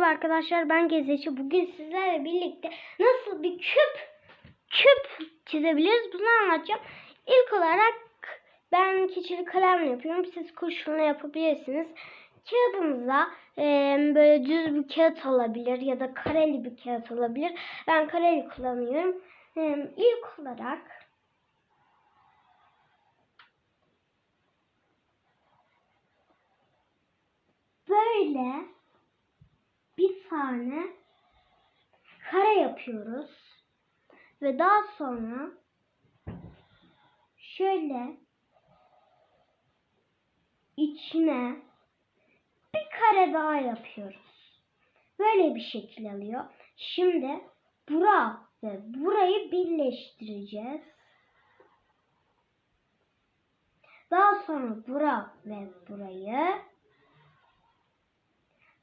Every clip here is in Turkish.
Merhaba arkadaşlar ben Gezeçi. Bugün sizlerle birlikte nasıl bir küp küp çizebiliriz bunu anlatacağım. İlk olarak ben keçeli kalemle yapıyorum. Siz kurşunla yapabilirsiniz. Kağıdımıza e, böyle düz bir kağıt olabilir ya da kareli bir kağıt olabilir. Ben kareli kullanıyorum. E, ilk olarak böyle tane kare yapıyoruz. Ve daha sonra şöyle içine bir kare daha yapıyoruz. Böyle bir şekil alıyor. Şimdi bura ve burayı birleştireceğiz. Daha sonra bura ve burayı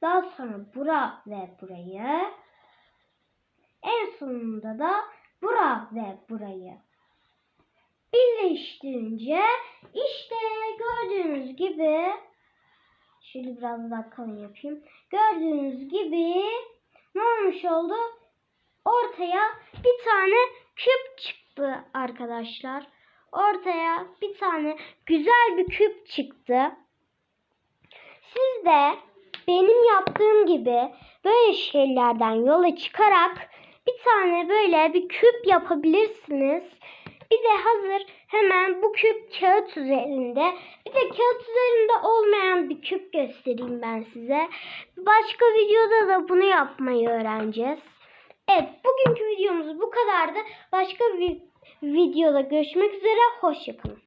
daha sonra bura ve burayı. En sonunda da bura ve burayı. Birleştirince işte gördüğünüz gibi şöyle biraz daha kalın yapayım. Gördüğünüz gibi ne olmuş oldu? Ortaya bir tane küp çıktı arkadaşlar. Ortaya bir tane güzel bir küp çıktı. Siz de benim yaptığım gibi böyle şeylerden yola çıkarak bir tane böyle bir küp yapabilirsiniz. Bir de hazır hemen bu küp kağıt üzerinde. Bir de kağıt üzerinde olmayan bir küp göstereyim ben size. Başka videoda da bunu yapmayı öğreneceğiz. Evet bugünkü videomuz bu kadardı. Başka bir videoda görüşmek üzere. Hoşçakalın.